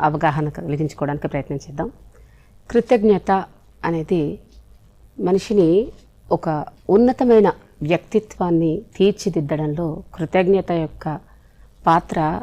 అవగాహన కలిగించుకోవడానికి ప్రయత్నం చేద్దాం. కృతజ్ఞత అనేది మనిషిని ఒక ఉన్నతమైన వ్యక్తిత్వాన్ని తీర్చిదిద్దడంలో కృతజ్ఞత యొక్క పాత్ర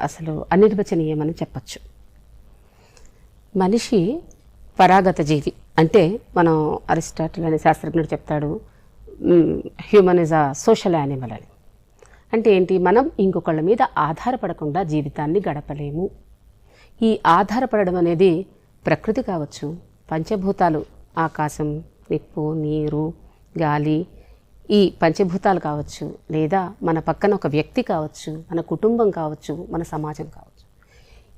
అసలు అనిర్వచనీయమని చెప్పచ్చు. మనిషి పరాగత జీవి అంటే మనం అరిస్టాటిల్ అనే శాస్త్రజ్ఞుడు చెప్తాడు human is a social animal అని. అంటే ఏంటి? మనం ఇంకొకళ్ళ మీద ఆధారపడకుండా జీవితాన్ని గడపలేము. ఈ ఆధారపడడం అనేది ప్రకృతి కావచ్చు. పంచభూతాలు ఆకాశం నిప్పు నీరు గాలి ఈ పంచభూతాలు కావచ్చు. లేదా మన పక్కన ఒక వ్యక్తి కావచ్చు మన కుటుంబం కావచ్చు మన సమాజం కావచ్చు.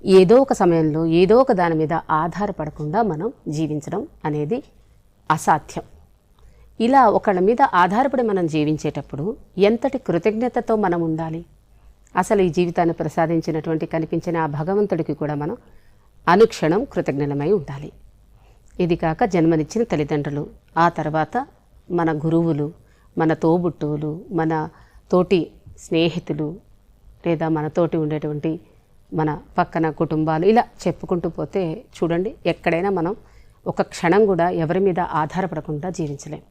ఏదో ఒక సమయంలో ఏదో ఒక దాని మీద ఆధారపడకుండా మనం జీవించడం అనేది అసాధ్యం. ఇలా ఒకళ్ళ మీద ఆధారపడి మనం జీవించేటప్పుడు ఎంతటి కృతజ్ఞతతో మనం ఉండాలి? అసలు ఈ జీవితాన్ని ప్రసాదించినటువంటి కనిపించిన ఆ భగవంతుడికి కూడా మనం అనుక్షణం కృతజ్ఞలమై ఉండాలి. ఇది కాక జన్మనిచ్చిన తల్లిదండ్రులు ఆ తర్వాత మన గురువులు మన తోబుట్టువులు మన తోటి స్నేహితులు లేదా మనతోటి ఉండేటువంటి మన పక్కన కుటుంబాలు ఇలా చెప్పుకుంటూ పోతే చూడండి ఎక్కడైనా మనం ఒక క్షణం కూడా ఎవరి మీద ఆధారపడకుండా జీవించలేం.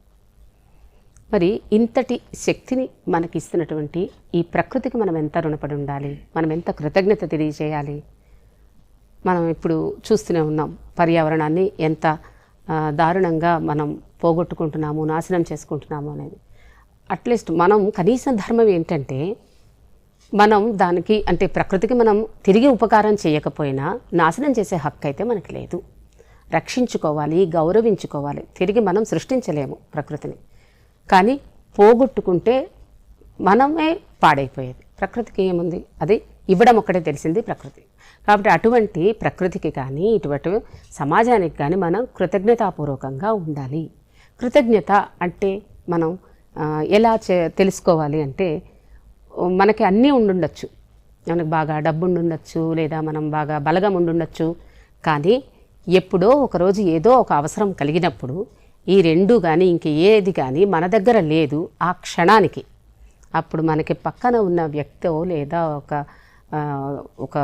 మరి ఇంతటి శక్తిని మనకి ఇస్తున్నటువంటి ఈ ప్రకృతికి మనం ఎంత రుణపడి ఉండాలి? మనం ఎంత కృతజ్ఞత తెలియజేయాలి? మనం ఇప్పుడు చూస్తూనే ఉన్నాం పర్యావరణాన్ని ఎంత దారుణంగా మనం పోగొట్టుకుంటున్నాము నాశనం చేసుకుంటున్నాము అనేది. అట్లీస్ట్ మనం కనీసం ధర్మం ఏంటంటే మనం దానికి అంటే ప్రకృతికి మనం తిరిగి ఉపకారం చేయకపోయినా నాశనం చేసే హక్కు అయితే మనకి లేదు. రక్షించుకోవాలి గౌరవించుకోవాలి. తిరిగి మనం సృష్టించలేము ప్రకృతిని. కానీ పోగొట్టుకుంటే మనమే పాడైపోయేది. ప్రకృతికి ఏముంది? అది ఇవ్వడం ఒక్కటే తెలిసింది ప్రకృతి. కాబట్టి అటువంటి ప్రకృతికి కానీ ఇటువంటి సమాజానికి కానీ మనం కృతజ్ఞతాపూర్వకంగా ఉండాలి. కృతజ్ఞత అంటే మనం ఎలా చే తెలుసుకోవాలి అంటే మనకి అన్నీ ఉండుండొచ్చు. మనకు బాగా డబ్బు ఉండుండొచ్చు లేదా మనం బాగా బలగం ఉండుండొచ్చు కానీ ఎప్పుడో ఒకరోజు ఏదో ఒక అవసరం కలిగినప్పుడు ఈ రెండు కానీ ఇంక ఏది కానీ మన దగ్గర లేదు ఆ క్షణానికి. అప్పుడు మనకి పక్కన ఉన్న వ్యక్తో లేదా ఒక ఒక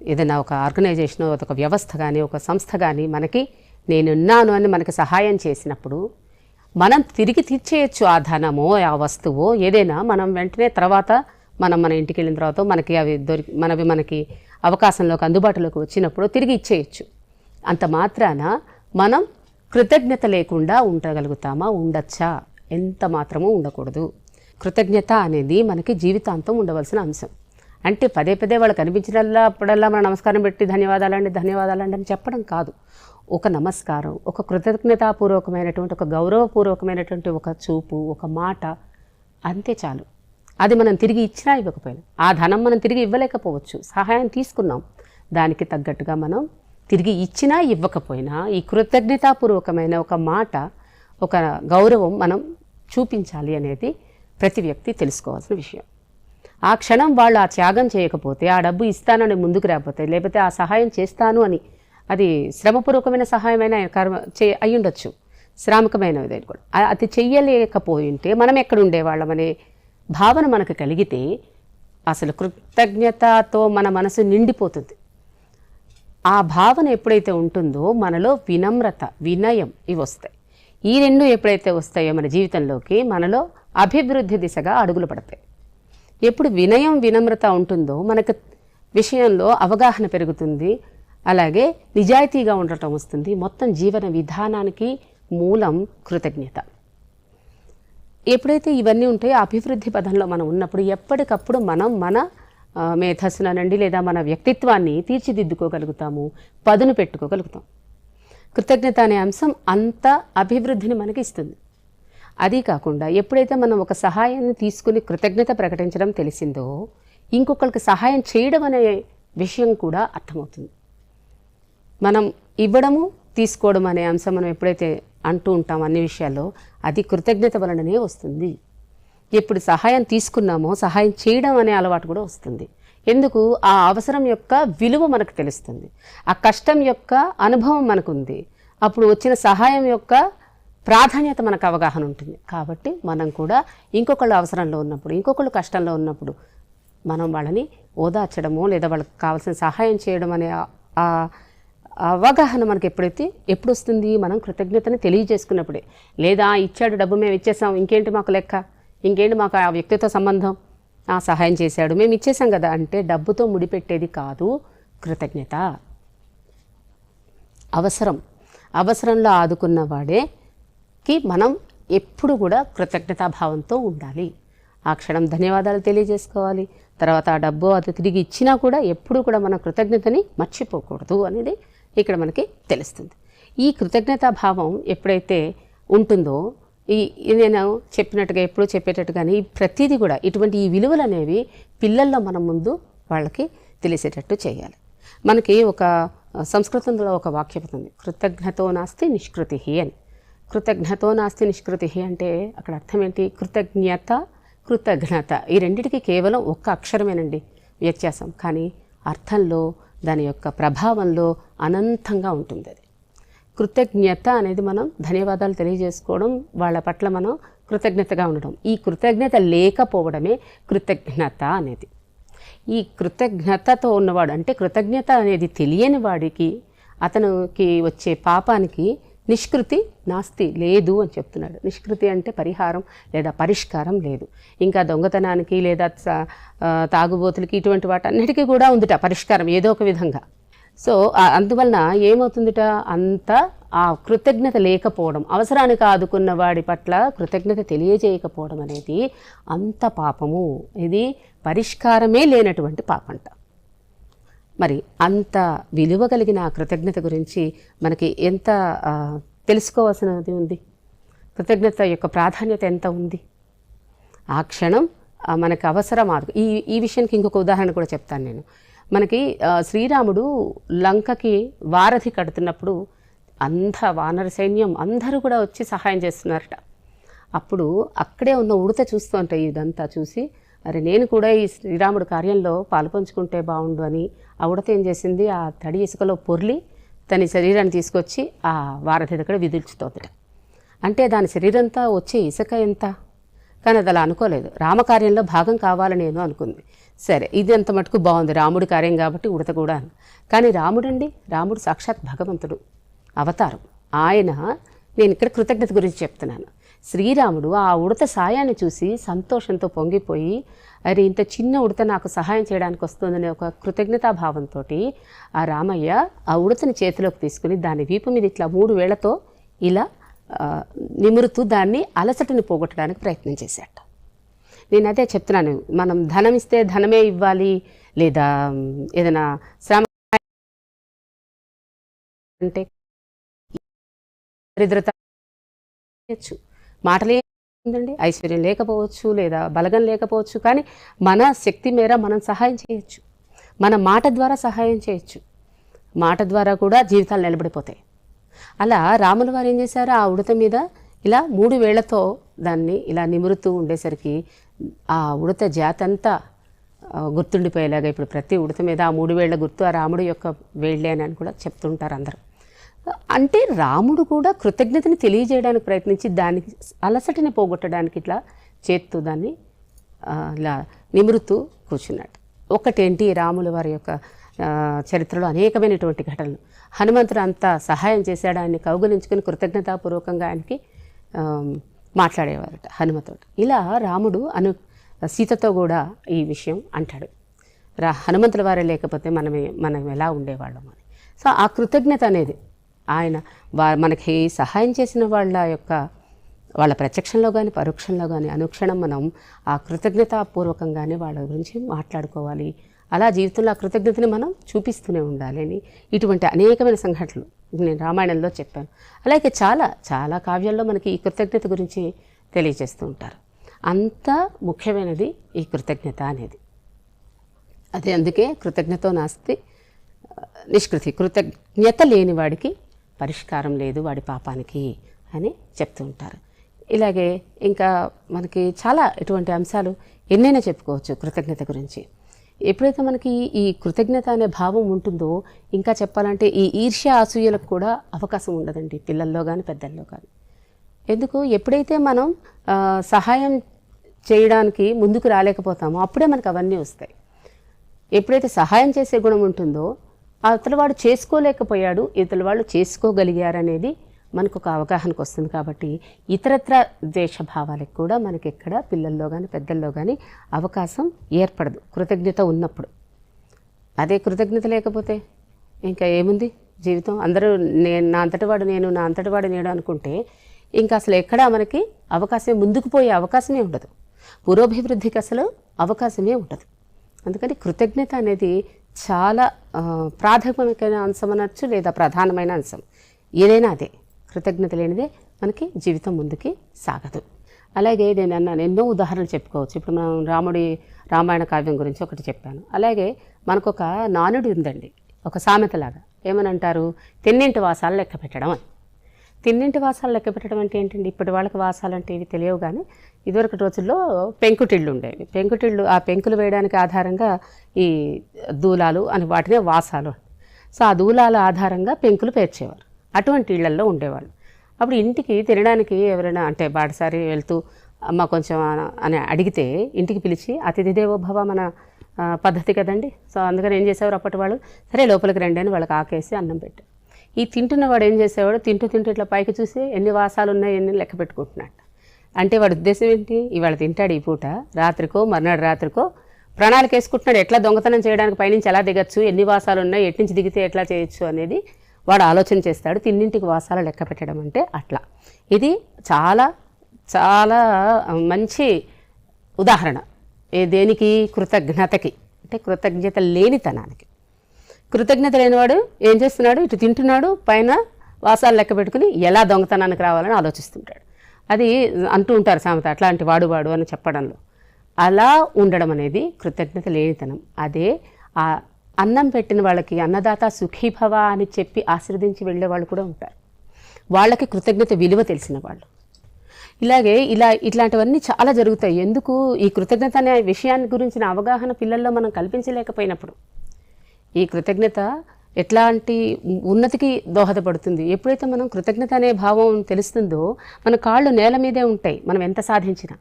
ఏదైనా ఒక ఆర్గనైజేషన్ ఒక వ్యవస్థ కానీ ఒక సంస్థ కానీ మనకి నేనున్నాను అని మనకి సహాయం చేసినప్పుడు మనం తిరిగి తీర్చేయచ్చు ఆ ధనమో ఆ వస్తువో ఏదైనా మనం వెంటనే తర్వాత మనం మన ఇంటికి వెళ్ళిన తర్వాత మనకి అవి దొరికి మనవి మనకి అవకాశంలోకి అందుబాటులోకి వచ్చినప్పుడు తిరిగి ఇచ్చేయచ్చు. అంత మాత్రాన మనం కృతజ్ఞత లేకుండా ఉండగలుగుతామా? ఉండొచ్చా? ఎంత మాత్రమూ ఉండకూడదు. కృతజ్ఞత అనేది మనకి జీవితాంతం ఉండవలసిన అంశం. అంటే పదే పదే వాళ్ళు కనిపించినల్లా అప్పుడల్లా మనం నమస్కారం పెట్టి ధన్యవాదాలండి ధన్యవాదాలండి అని చెప్పడం కాదు. ఒక నమస్కారం ఒక కృతజ్ఞతాపూర్వకమైనటువంటి ఒక గౌరవపూర్వకమైనటువంటి ఒక చూపు ఒక మాట అంతే చాలు. అది మనం తిరిగి ఇచ్చినా ఇవ్వకపోయినా. ఆ ధనం మనం తిరిగి ఇవ్వలేకపోవచ్చు. సహాయం తీసుకున్నాం. దానికి తగ్గట్టుగా మనం తిరిగి ఇచ్చినా ఇవ్వకపోయినా ఈ కృతజ్ఞతాపూర్వకమైన ఒక మాట ఒక గౌరవం మనం చూపించాలి అనేది ప్రతి వ్యక్తి తెలుసుకోవాల్సిన విషయం. ఆ క్షణం వాళ్ళు ఆ త్యాగం చేయకపోతే ఆ డబ్బు ఇస్తానని ముందుకు రాకపోతే లేకపోతే ఆ సహాయం చేస్తాను అని అది శ్రమపూర్వకమైన సహాయమైన కర్మ చే అయ్యుండొచ్చు. శ్రామికమైనది కూడా. అది చెయ్యలేకపోయి ఉంటే మనం ఎక్కడ ఉండేవాళ్ళమనే భావన మనకు కలిగితే అసలు కృతజ్ఞతతో మన మనసు నిండిపోతుంది. ఆ భావన ఎప్పుడైతే ఉంటుందో మనలో వినమ్రత వినయం ఇవి వస్తాయి. ఈ రెండు ఎప్పుడైతే వస్తాయో మన జీవితంలోకి మనలో అభివృద్ధి దిశగా అడుగులు పడతాయి. ఎప్పుడు వినయం వినమ్రత ఉంటుందో మనకు విషయంలో అవగాహన పెరుగుతుంది. అలాగే నిజాయితీగా ఉండటం వస్తుంది. మొత్తం జీవన విధానానికి మూలం కృతజ్ఞత. ఎప్పుడైతే ఇవన్నీ ఉంటాయో అభివృద్ధి పదంలో మనం ఉన్నప్పుడు ఎప్పటికప్పుడు మనం మన మేధస్సునండి లేదా మన వ్యక్తిత్వాన్ని తీర్చిదిద్దుకోగలుగుతాము పదును పెట్టుకోగలుగుతాం. కృతజ్ఞత అనే అంశం అంత అభివృద్ధిని మనకి ఇస్తుంది అది కాకుండా ఎప్పుడైతే మనం ఒక సహాయాన్ని తీసుకుని కృతజ్ఞత ప్రకటించడం తెలిసిందో ఇంకొకరికి సహాయం చేయడం అనే విషయం కూడా అర్థమవుతుంది. మనం ఇవ్వడము తీసుకోవడం అనే అంశం మనం ఎప్పుడైతే అంటూ ఉంటాం అన్ని విషయాల్లో అది కృతజ్ఞత వలననే వస్తుంది. ఎప్పుడు సహాయం తీసుకున్నామో సహాయం చేయడం అనే అలవాటు కూడా వస్తుంది. ఎందుకు? ఆ అవసరం యొక్క విలువ మనకు తెలుస్తుంది. ఆ కష్టం యొక్క అనుభవం మనకుంది. అప్పుడు వచ్చిన సహాయం యొక్క ప్రాధాన్యత మనకు అవగాహన ఉంటుంది. కాబట్టి మనం కూడా ఇంకొకళ్ళు అవసరంలో ఉన్నప్పుడు ఇంకొకళ్ళు కష్టంలో ఉన్నప్పుడు మనం వాళ్ళని ఓదార్చడము లేదా వాళ్ళకి కావాల్సిన సహాయం చేయడం అనే ఆ- అవగాహన మనకి ఎప్పుడైతే ఎప్పుడు వస్తుంది మనం కృతజ్ఞతని తెలియజేసుకున్నప్పుడే. లేదా ఇచ్చాడు డబ్బు మేము ఇచ్చేసాం ఇంకేంటి మాకు లెక్క? ఇంకేంటి మాకు ఆ వ్యక్తితో సంబంధం? ఆ సహాయం చేశాడు. మేము ఇచ్చేసాం కదా. అంటే డబ్బుతో ముడిపెట్టేది కాదు. కృతజ్ఞత. అవసరం. అవసరంలో ఆదుకున్న వాడేకి మనం ఎప్పుడు కూడా కృతజ్ఞతాభావంతో ఉండాలి. ఆ క్షణం ధన్యవాదాలు తెలియజేసుకోవాలి. తర్వాత ఆ డబ్బు అది తిరిగి ఇచ్చినా కూడా ఎప్పుడు కూడా మన కృతజ్ఞతని మర్చిపోకూడదు అనేది ఇక్కడ మనకి తెలుస్తుంది. ఈ కృతజ్ఞతాభావం ఎప్పుడైతే ఉంటుందో ఈ నేను చెప్పినట్టుగా ఎప్పుడూ చెప్పేటట్టుగానే ఈ ప్రతిదీ కూడా ఇటువంటి ఈ విలువలు అనేవి పిల్లల్లో మనం ముందు వాళ్ళకి తెలిసేటట్టు చేయాలి. మనకి ఒక సంస్కృతంలో ఒక వాక్యం ఉంది కృతజ్ఞతో నాస్తి నిష్కృతి అని. కృతజ్ఞతో నాస్తి నిష్కృతి అంటే అక్కడ అర్థం ఏంటి? కృతజ్ఞత కృతజ్ఞత. ఈ రెండిటికి కేవలం ఒక్క అక్షరమేనండి వ్యత్యాసం. కానీ అర్థంలో దాని యొక్క ప్రభావంలో అనంతంగా ఉంటుంది అది. కృతజ్ఞత అనేది మనం ధన్యవాదాలు తెలియజేసుకోవడం వాళ్ళ పట్ల మనం కృతజ్ఞతగా ఉండడం. ఈ కృతజ్ఞత లేకపోవడమే కృతజ్ఞత అనేది. ఈ కృతజ్ఞతతో ఉన్నవాడు అంటే కృతజ్ఞత అనేది తెలియని వాడికి అతనికి వచ్చే పాపానికి నిష్కృతి నాస్తి లేదు అని చెప్తున్నాడు. నిష్కృతి అంటే పరిహారం లేదా పరిష్కారం లేదు. ఇంకా దొంగతనానికి లేదా తాగుబోతులకి ఇటువంటి వాటన్నిటికీ కూడా ఉందిట పరిష్కారం ఏదో ఒక విధంగా. సో అందువలన ఏమవుతుందిట? అంత ఆ కృతజ్ఞత లేకపోవడం అవసరానికి ఆదుకున్న వాడి పట్ల కృతజ్ఞత తెలియజేయకపోవడం అనేది అంత పాపము. ఇది పరిష్కారమే లేనటువంటి పాపంట. మరి అంత విలువ కలిగిన ఆ కృతజ్ఞత గురించి మనకి ఎంత తెలుసుకోవాల్సినది ఉంది? కృతజ్ఞత యొక్క ప్రాధాన్యత ఎంత ఉంది? ఆ క్షణం మనకు అవసరం ఆదు ఈ ఈ విషయానికి ఇంకొక ఉదాహరణ కూడా చెప్తాను నేను. మనకి శ్రీరాముడు లంకకి వారధి కడుతున్నప్పుడు అంత వానర సైన్యం అందరూ కూడా వచ్చి సహాయం చేస్తున్నారట. అప్పుడు అక్కడే ఉన్న ఉడత చూస్తుంటే ఇదంతా చూసి అరే నేను కూడా ఈ శ్రీరాముడు కార్యంలో పాలుపంచుకుంటే బాగుండు అని ఆ ఉడత ఏం చేసింది? ఆ తడి ఇసుకలో పొర్లి తన శరీరాన్ని తీసుకొచ్చి ఆ వారధి దగ్గర విదిల్చుతోందట. అంటే దాని శరీరంతా వచ్చే ఇసుక ఎంత? కానీ అది అలా అనుకోలేదు. రామకార్యంలో భాగం కావాలని నేను అనుకుంది. సరే ఇది అంత మటుకు బాగుంది. రాముడి కార్యం కాబట్టి ఉడత కూడా కానీ రాముడండి రాముడు సాక్షాత్ భగవంతుడు అవతారం. ఆయన నేను ఇక్కడ కృతజ్ఞత గురించి చెప్తున్నాను. శ్రీరాముడు ఆ ఉడత సాయాన్ని చూసి సంతోషంతో పొంగిపోయి అరే ఇంత చిన్న ఉడత నాకు సహాయం చేయడానికి వస్తుందనే ఒక కృతజ్ఞతాభావంతో ఆ రామయ్య ఆ ఉడతని చేతిలోకి తీసుకుని దాని వీపు మీద ఇట్లా మూడు వేళ్ళతో ఇలా నిమురుతూ దాన్ని అలసటని పోగొట్టడానికి ప్రయత్నం చేశాట. నేను అదే చెప్తున్నాను. మనం ధనం ఇస్తే ధనమే ఇవ్వాలి లేదా ఏదైనా శ్రమ అంటే దరిద్రత మాటలే ఉందండి ఐశ్వర్యం లేకపోవచ్చు లేదా బలగం లేకపోవచ్చు కానీ మన శక్తి మేర మనం సహాయం చేయొచ్చు. మన మాట ద్వారా సహాయం చేయొచ్చు. మాట ద్వారా కూడా జీవితాలు నిలబడిపోతాయి. అలా రాముల వారు ఏం చేశారు? ఆ ఉడత మీద ఇలా మూడు వేళ్ళతో దాన్ని ఇలా నిమురుతూ ఉండేసరికి ఆ ఉడత జాతంతా గుర్తుండిపోయేలాగా ఇప్పుడు ప్రతి ఉడత మీద ఆ మూడు వేళ్ళ గుర్తు ఆ రాముడు యొక్క వేళ్ళే అని కూడా చెప్తుంటారు అందరూ. అంటే రాముడు కూడా కృతజ్ఞతని తెలియజేయడానికి ప్రయత్నించి దానికి అలసటిని పోగొట్టడానికి ఇట్లా చేత్తూ దాన్ని ఇలా నిమురుతూ కూర్చున్నాడు. ఒకటేంటి రాముల వారి యొక్క చరిత్రలో అనేకమైనటువంటి ఘటనలు. హనుమంతుడు అంత సహాయం చేశాడు ఆయన్ని కౌగులించుకుని కృతజ్ఞతాపూర్వకంగా ఆయనకి మాట్లాడేవారట హనుమతోటి. ఇలా రాముడు అను సీతతో కూడా ఈ విషయం అంటాడు. రా హనుమంతుల వారే లేకపోతే మనమే మనం ఎలా ఉండేవాళ్ళం అని. సో ఆ కృతజ్ఞత అనేది ఆయన వా మనకి సహాయం చేసిన వాళ్ళ యొక్క వాళ్ళ ప్రత్యక్షంలో కానీ పరోక్షంలో కానీ అనుక్షణం మనం ఆ కృతజ్ఞతాపూర్వకంగానే వాళ్ళ గురించి మాట్లాడుకోవాలి. అలా జీవితంలో ఆ కృతజ్ఞతని మనం చూపిస్తూనే ఉండాలి అని ఇటువంటి అనేకమైన సంఘటనలు నేను రామాయణంలో చెప్పాను. అలాగే చాలా చాలా కావ్యాల్లో మనకి ఈ కృతజ్ఞత గురించి తెలియజేస్తూ ఉంటారు. అంత ముఖ్యమైనది ఈ కృతజ్ఞత అనేది. అదే అందుకే కృతజ్ఞతో నాస్తి నిష్కృతి. కృతజ్ఞత లేని వాడికి పరిష్కారం లేదు వాడి పాపానికి అని చెప్తూ ఉంటారు. ఇలాగే ఇంకా మనకి చాలా ఇటువంటి అంశాలు ఎన్నైనా చెప్పుకోవచ్చు కృతజ్ఞత గురించి. ఎప్పుడైతే మనకి ఈ కృతజ్ఞత అనే భావం ఉంటుందో ఇంకా చెప్పాలంటే ఈ ఈర్ష్య అసూయలకు కూడా అవకాశం ఉండదండి పిల్లల్లో కానీ పెద్దల్లో కానీ ఎందుకు? ఎప్పుడైతే మనం సహాయం చేయడానికి ముందుకు రాలేకపోతామో అప్పుడే మనకు అవన్నీ వస్తాయి. ఎప్పుడైతే సహాయం చేసే గుణం ఉంటుందో అవతల వాడు చేసుకోలేకపోయాడు ఇతల వాళ్ళు చేసుకోగలిగారనేది మనకు ఒక అవగాహనకు వస్తుంది కాబట్టి ఇతరత్ర ద్వేషభావాలకు కూడా మనకి ఎక్కడ పిల్లల్లో కానీ పెద్దల్లో కానీ అవకాశం ఏర్పడదు. కృతజ్ఞత ఉన్నప్పుడు. అదే కృతజ్ఞత లేకపోతే ఇంకా ఏముంది జీవితం? అందరూ నేను నా అంతటివాడు నేను నా అంతటివాడు నేను అనుకుంటే ఇంకా అసలు ఎక్కడా మనకి అవకాశం ముందుకు పోయే అవకాశమే ఉండదు. పురోభివృద్ధికి అసలు అవకాశమే ఉండదు. అందుకని కృతజ్ఞత అనేది చాలా ప్రాథమికమైన అంశం అనొచ్చు లేదా ప్రధానమైన అంశం. ఏదైనా అదే. కృతజ్ఞత లేనిదే మనకి జీవితం ముందుకి సాగదు. అలాగే నేను అన్నాను ఎన్నో ఉదాహరణలు చెప్పుకోవచ్చు. ఇప్పుడు మనం రాముడి రామాయణ కావ్యం గురించి ఒకటి చెప్పాను. అలాగే మనకు ఒక నానుడి ఉందండి. ఒక సామెతలాగా. ఏమని అంటారు తిన్నింటి వాసాలు లెక్క పెట్టడం అని. తిన్నింటి వాసాలు లెక్క పెట్టడం అంటే ఏంటండి? ఇప్పటి వాళ్ళకి వాసాలు అంటే ఇవి తెలియవు కానీ ఇదివరకటి రోజుల్లో పెంకుటిళ్ళు ఉండేవి. పెంకుటిళ్ళు ఆ పెంకులు వేయడానికి ఆధారంగా ఈ దూలాలు అని వాటినే వాసాలు సో ఆ దూలాల ఆధారంగా పెంకులు పేర్చేవారు. అటువంటి ఇళ్ళల్లో ఉండేవాళ్ళు. అప్పుడు ఇంటికి తినడానికి ఎవరైనా అంటే బాటసారి వెళ్తూ అమ్మ కొంచెం అని అడిగితే ఇంటికి పిలిచి అతిథి దేవోభవ మన పద్ధతి కదండి. సో అందుకని ఏం చేసేవారు అప్పటి వాళ్ళు? సరే లోపలికి రండి అని వాళ్ళకి ఆకేసి అన్నం పెట్టారు. ఈ తింటున్నవాడు ఏం చేసేవాడు? తింటూ తింటూ ఇట్లా పైకి చూసి ఎన్ని వాసాలు ఉన్నాయి ఎన్ని లెక్క పెట్టుకుంటున్నాడు. అంటే వాడి ఉద్దేశం ఏంటి? ఇవాళ తింటాడు ఈ పూట రాత్రికో మర్నాడు రాత్రికో ప్రణాళిక వేసుకుంటున్నాడు ఎట్లా దొంగతనం చేయడానికి పైనుంచి ఎలా దిగచ్చు? ఎన్ని వాసాలు ఉన్నాయి? ఎట్నుంచి దిగితే ఎట్లా చేయొచ్చు అనేది వాడు ఆలోచన చేస్తాడు తిన్నింటికి వాసాల లెక్క పెట్టడం అంటే అట్లా. ఇది చాలా చాలా మంచి ఉదాహరణ. దేనికి? కృతజ్ఞతకి. అంటే కృతజ్ఞత లేనితనానికి. కృతజ్ఞత లేనివాడు ఏం చేస్తున్నాడు? ఇటు తింటున్నాడు పైన వాసాలు లెక్క పెట్టుకుని ఎలా దొంగతనానికి రావాలని ఆలోచిస్తుంటాడు. అది అంటూ ఉంటారు సామెత అట్లాంటి వాడు వాడు అని చెప్పడంలో. అలా ఉండడం అనేది కృతజ్ఞత లేనితనం. అదే ఆ అన్నం పెట్టిన వాళ్ళకి అన్నదాత సుఖీభవ అని చెప్పి ఆశీర్వదించి వెళ్ళే వాళ్ళు కూడా ఉంటారు. వాళ్ళకి కృతజ్ఞత విలువ తెలిసిన వాళ్ళు. ఇలాగే ఇలా ఇట్లాంటివన్నీ చాలా జరుగుతాయి. ఎందుకు? ఈ కృతజ్ఞత అనే విషయాన్ని గురించిన అవగాహన పిల్లల్లో మనం కల్పించలేకపోయినప్పుడు. ఈ కృతజ్ఞత ఎట్లాంటి ఉన్నతికి దోహదపడుతుంది. ఎప్పుడైతే మనం కృతజ్ఞత అనే భావం తెలుస్తుందో మన కాళ్ళు నేల మీదే ఉంటాయి మనం ఎంత సాధించినా.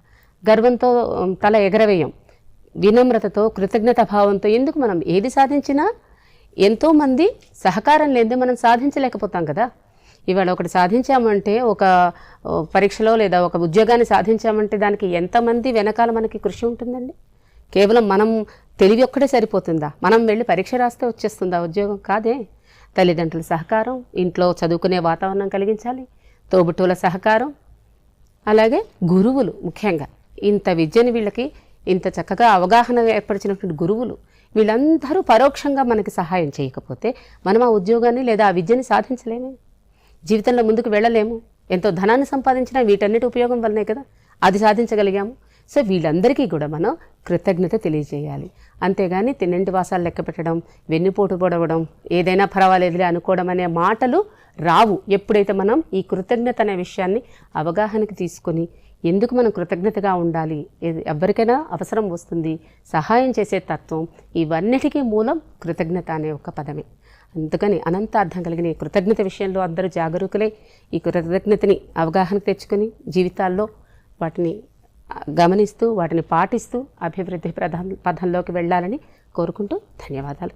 గర్వంతో తల ఎగరవేయం. వినమ్రతతో కృతజ్ఞత భావంతో ఎందుకు మనం ఏది సాధించినా ఎంతోమంది సహకారం లేనిదే మనం సాధించలేకపోతాం కదా. ఇవాళ ఒకటి సాధించామంటే ఒక పరీక్షలో లేదా ఒక ఉద్యోగాన్ని సాధించామంటే దానికి ఎంతమంది వెనకాల మనకి కృషి ఉంటుందండి? కేవలం మనం తెలివి ఒక్కటే సరిపోతుందా? మనం వెళ్ళి పరీక్ష రాస్తే వచ్చేస్తుందా ఉద్యోగం? కాదే. తల్లిదండ్రుల సహకారం ఇంట్లో చదువుకునే వాతావరణం కలిగించాలి తోబుట్టువుల సహకారం అలాగే గురువులు ముఖ్యంగా. ఇంత విద్యని వీళ్ళకి ఇంత చక్కగా అవగాహన ఏర్పరిచినటువంటి గురువులు వీళ్ళందరూ పరోక్షంగా మనకి సహాయం చేయకపోతే మనం ఆ ఉద్యోగాన్ని లేదా ఆ విద్యని సాధించలేమే. జీవితంలో ముందుకు వెళ్ళలేము. ఎంతో ధనాన్ని సంపాదించినా వీటన్నిటి ఉపయోగం వల్లనే కదా అది సాధించగలిగాము. సో వీళ్ళందరికీ కూడా మనం కృతజ్ఞత తెలియజేయాలి. అంతేగాని తిన్నింటి వాసాలు లెక్క పెట్టడం వెన్నుపోటు పొడవడం ఏదైనా పర్వాలేదులే అనుకోవడం అనే మాటలు రావు. ఎప్పుడైతే మనం ఈ కృతజ్ఞత అనే విషయాన్ని అవగాహనకి తీసుకొని ఎందుకు మనం కృతజ్ఞతగా ఉండాలి? ఏది- ఎవరికైనా అవసరం వస్తుంది. సహాయం చేసే తత్వం ఇవన్నిటికీ మూలం కృతజ్ఞత అనే ఒక పదమే. అందుకని అనంత అర్థం కలిగిన ఈ కృతజ్ఞత విషయంలో అందరూ జాగరూకులై ఈ కృతజ్ఞతని అవగాహనకు తెచ్చుకొని జీవితాల్లో వాటిని గమనిస్తూ వాటిని పాటిస్తూ అభివృద్ధి ప్రధాన పథంలోకి వెళ్ళాలని కోరుకుంటూ ధన్యవాదాలు.